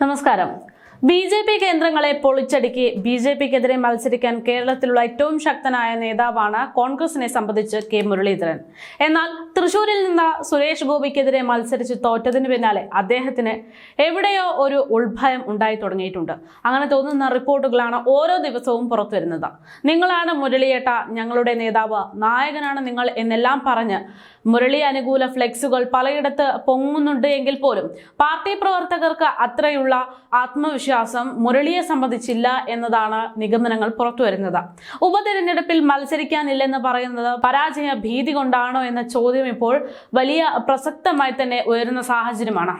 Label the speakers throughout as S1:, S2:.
S1: നമസ്കാരം. B J P കേന്ദ്രങ്ങളെ പൊളിച്ചടുക്കി B J പിക്കെതിരെ മത്സരിക്കാൻ കേരളത്തിലുള്ള ഏറ്റവും ശക്തനായ നേതാവാണ് കോൺഗ്രസിനെ സംബന്ധിച്ച് കെ മുരളീധരൻ. എന്നാൽ തൃശൂരിൽ നിന്ന് സുരേഷ് ഗോപിക്കെതിരെ മത്സരിച്ച് തോറ്റതിന് പിന്നാലെ അദ്ദേഹത്തിന് എവിടെയോ ഒരു ഉൾഭയം ഉണ്ടായി തുടങ്ങിയിട്ടുണ്ട്. അങ്ങനെ തോന്നുന്ന റിപ്പോർട്ടുകളാണ് ഓരോ ദിവസവും പുറത്തുവരുന്നത്. നിങ്ങളാണ് മുരളിയേട്ട ഞങ്ങളുടെ നേതാവ് നായകനാണ് നിങ്ങൾ എന്നെല്ലാം പറഞ്ഞ് മുരളി അനുകൂല ഫ്ലെക്സുകൾ പലയിടത്ത് പൊങ്ങുന്നുണ്ട് എങ്കിൽ പോലും പാർട്ടി പ്രവർത്തകർക്ക് അത്രയുള്ള ആത്മവിശ്വാസം മുരളിയെ സംബന്ധിച്ചില്ല എന്നതാണ് നിഗമനങ്ങൾ പുറത്തുവരുന്നത്. ഉപതെരഞ്ഞെടുപ്പിൽ മത്സരിക്കാനില്ലെന്ന് പറയുന്നത് പരാജയ ഭീതി കൊണ്ടാണോ എന്ന ചോദ്യം ഇപ്പോൾ വലിയ പ്രസക്തമായി തന്നെ ഉയരുന്ന സാഹചര്യമാണ്.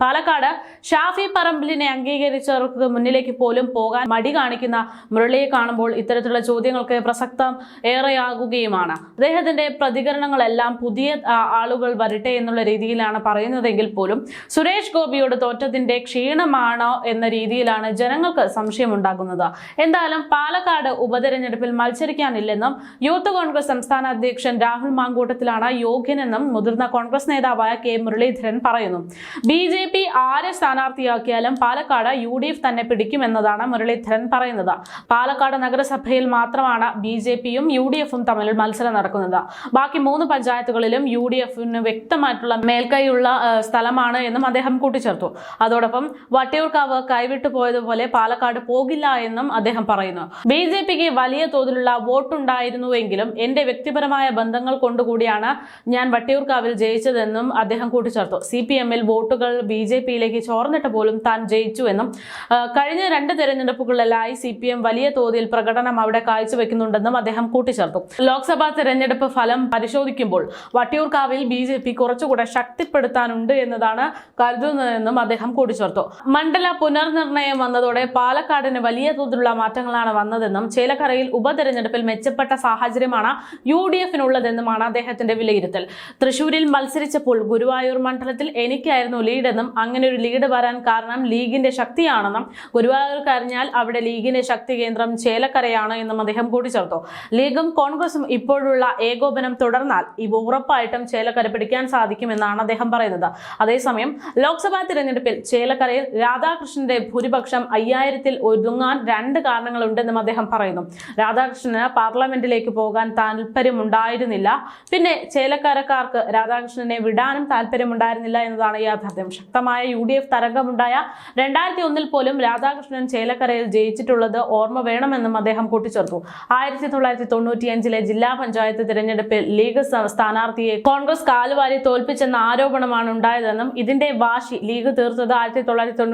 S1: പാലക്കാട് ഷാഫി പറമ്പിലിനെ അംഗീകരിച്ചവർക്ക് മുന്നിലേക്ക് പോലും പോകാൻ മടി കാണിക്കുന്ന മുരളിയെ കാണുമ്പോൾ ഇത്തരത്തിലുള്ള ചോദ്യങ്ങൾക്ക് പ്രസക്തം ഏറെയാകുകയുമാണ്. അദ്ദേഹത്തിന്റെ പ്രതികരണങ്ങളെല്ലാം പുതിയ ആളുകൾ വരട്ടെ എന്നുള്ള രീതിയിലാണ് പറയുന്നതെങ്കിൽ പോലും സുരേഷ് ഗോപിയോട് തോറ്റത്തിന്റെ ക്ഷീണമാണോ എന്ന രീതിയിലാണ് ജനങ്ങൾക്ക് സംശയമുണ്ടാകുന്നത്. എന്തായാലും പാലക്കാട് ഉപതെരഞ്ഞെടുപ്പിൽ മത്സരിക്കാനില്ലെന്നും യൂത്ത് കോൺഗ്രസ് സംസ്ഥാന അധ്യക്ഷൻ രാഹുൽ മാങ്കൂട്ടത്തിലാണ് യോഗ്യനെന്നും മുതിർന്ന കോൺഗ്രസ് നേതാവായ കെ മുരളീധരൻ പറയുന്നു. ബി ജെ പി ആരെ സ്ഥാനാർത്ഥിയാക്കിയാലും പാലക്കാട് യു ഡി എഫ് തന്നെ പിടിക്കുമെന്നതാണ് മുരളീധരൻ പറയുന്നത്. പാലക്കാട് നഗരസഭയിൽ മാത്രമാണ് ബി ജെ പിയും യു ഡി എഫും തമ്മിൽ മത്സരം നടക്കുന്നത്. ബാക്കി മൂന്ന് പഞ്ചായത്തുകളിലും യു ഡി എഫിന് വ്യക്തമായിട്ടുള്ള മേൽക്കൈയുള്ള സ്ഥലമാണ് എന്നും അദ്ദേഹം കൂട്ടിച്ചേർത്തു. അതോടൊപ്പം വട്ടിയൂർക്കാവ് കൈവിട്ടു പോയതുപോലെ പാലക്കാട് പോകില്ല എന്നും അദ്ദേഹം പറയുന്നു. ബി ജെ പിക്ക് വലിയ തോതിലുള്ള വോട്ടുണ്ടായിരുന്നുവെങ്കിലും എന്റെ വ്യക്തിപരമായ ബന്ധങ്ങൾ കൊണ്ടുകൂടിയാണ് ഞാൻ വട്ടിയൂർക്കാവിൽ ജയിച്ചതെന്നും അദ്ദേഹം കൂട്ടിച്ചേർത്തു. സി പി എമ്മിൽ വോട്ടുകൾ ബി ജെ പിയിലേക്ക് ചോർന്നിട്ട് പോലും താൻ ജയിച്ചുവെന്നും കഴിഞ്ഞ രണ്ട് തെരഞ്ഞെടുപ്പുകളിലായി സി പി എം വലിയ തോതിൽ പ്രകടനം അവിടെ കാഴ്ചവെക്കുന്നുണ്ടെന്നും അദ്ദേഹം കൂട്ടിച്ചേർത്തു. ലോക്സഭാ തെരഞ്ഞെടുപ്പ് ഫലം പരിശോധിക്കുമ്പോൾ വട്ടിയൂർക്കാവിൽ ബി ജെ പി കുറച്ചുകൂടെ ശക്തിപ്പെടുത്താനുണ്ട് എന്നതാണ് കരുതുന്നതെന്നും അദ്ദേഹം കൂട്ടിച്ചേർത്തു. മണ്ഡല പുനർനിർണയം വന്നതോടെ പാലക്കാടിന് വലിയ തോതിലുള്ള മാറ്റങ്ങളാണ് വന്നതെന്നും ചേലക്കരയിൽ ഉപതെരഞ്ഞെടുപ്പിൽ മെച്ചപ്പെട്ട സാഹചര്യമാണ് യു ഡി എഫിനുള്ളതെന്നുമാണ് അദ്ദേഹത്തിന്റെ വിലയിരുത്തൽ. തൃശൂരിൽ. മത്സരിച്ചപ്പോൾ ഗുരുവായൂർ മണ്ഡലത്തിൽ എനിക്കായിരുന്നു ലീഡെന്നും അങ്ങനെ ഒരു ലീഡ് വരാൻ കാരണം ലീഗിന്റെ ശക്തിയാണെന്നും ഗുരുവായൂർ കരഞ്ഞാൽ അവിടെ ലീഗിന്റെ ശക്തി കേന്ദ്രം ചേലക്കരയാണ് എന്നും അദ്ദേഹം കൂട്ടിച്ചേർത്തു. ലീഗും കോൺഗ്രസും ഇപ്പോഴുള്ള ഏകോപനം തുടർന്നാൽ ഇവ ഉറപ്പായിട്ടും ചേലക്കര പിടിക്കാൻ സാധിക്കുമെന്നാണ് അദ്ദേഹം പറയുന്നത്. അതേസമയം ലോക്സഭാ തിരഞ്ഞെടുപ്പിൽ ചേലക്കരയിൽ രാധാകൃഷ്ണന്റെ ഭൂരിപക്ഷം അയ്യായിരത്തിൽ ഒതുങ്ങാൻ രണ്ട് കാരണങ്ങളുണ്ടെന്നും അദ്ദേഹം പറയുന്നു. രാധാകൃഷ്ണന് പാർലമെന്റിലേക്ക് പോകാൻ താല്പര്യമുണ്ടായിരുന്നില്ല പിന്നെ ചേലക്കരക്കാർക്ക് രാധാകൃഷ്ണനെ വിടാനും താല്പര്യമുണ്ടായിരുന്നില്ല എന്നതാണ് യാഥാർത്ഥ്യം. ശക്തമായ യു ഡി എഫ് തരംഗമുണ്ടായ രണ്ടായിരത്തി ഒന്നിൽ പോലും രാധാകൃഷ്ണൻ ചേലക്കരയിൽ ജയിച്ചിട്ടുള്ളത് ഓർമ്മ വേണമെന്നും അദ്ദേഹം കൂട്ടിച്ചേർത്തു. ആയിരത്തി തൊള്ളായിരത്തി തൊണ്ണൂറ്റിയഞ്ചിലെ ജില്ലാ പഞ്ചായത്ത് തിരഞ്ഞെടുപ്പിൽ ലീഗ് സ്ഥാനാർത്ഥിയെ കോൺഗ്രസ് കാലുവാരി തോൽപ്പിച്ചെന്ന ആരോപണമാണ് ഉണ്ടായതെന്നും ഇതിന്റെ വാശി ലീഗ് തീർത്തത് ആയിരത്തി തൊള്ളായിരത്തി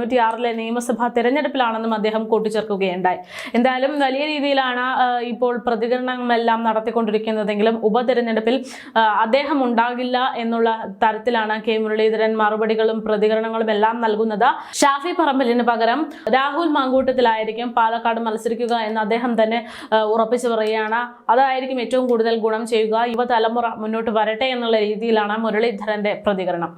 S1: നിയമസഭാ തെരഞ്ഞെടുപ്പിലാണെന്നും അദ്ദേഹം കൂട്ടിച്ചേർക്കുകയുണ്ടായി. എന്തായാലും വലിയ രീതിയിലാണ് ഇപ്പോൾ പ്രതികരണങ്ങളെല്ലാം നടത്തിക്കൊണ്ടിരിക്കുന്നതെങ്കിലും ഉപതെരഞ്ഞെടുപ്പിൽ ആ, അദ്ദേഹം ഉണ്ടാകില്ല എന്നുള്ള തരത്തിലാണ് കെ മുരളീധരൻ മറുപടികളും പ്രതികരണങ്ങളും എല്ലാം നൽകുന്നത്. ഷാഫി പറമ്പലിന് പകരം രാഹുൽ മാങ്കൂട്ടത്തിലായിരിക്കും പാലക്കാട് മത്സരിക്കുക എന്ന് അദ്ദേഹം തന്നെ ഉറപ്പിച്ചു പറയുകയാണ്. അതായിരിക്കും ഏറ്റവും കൂടുതൽ ഗുണം ചെയ്യുക. യുവതലമുറ മുന്നോട്ട് വരട്ടെ എന്നുള്ള രീതിയിലാണ് മുരളീധരന്റെ പ്രതികരണം.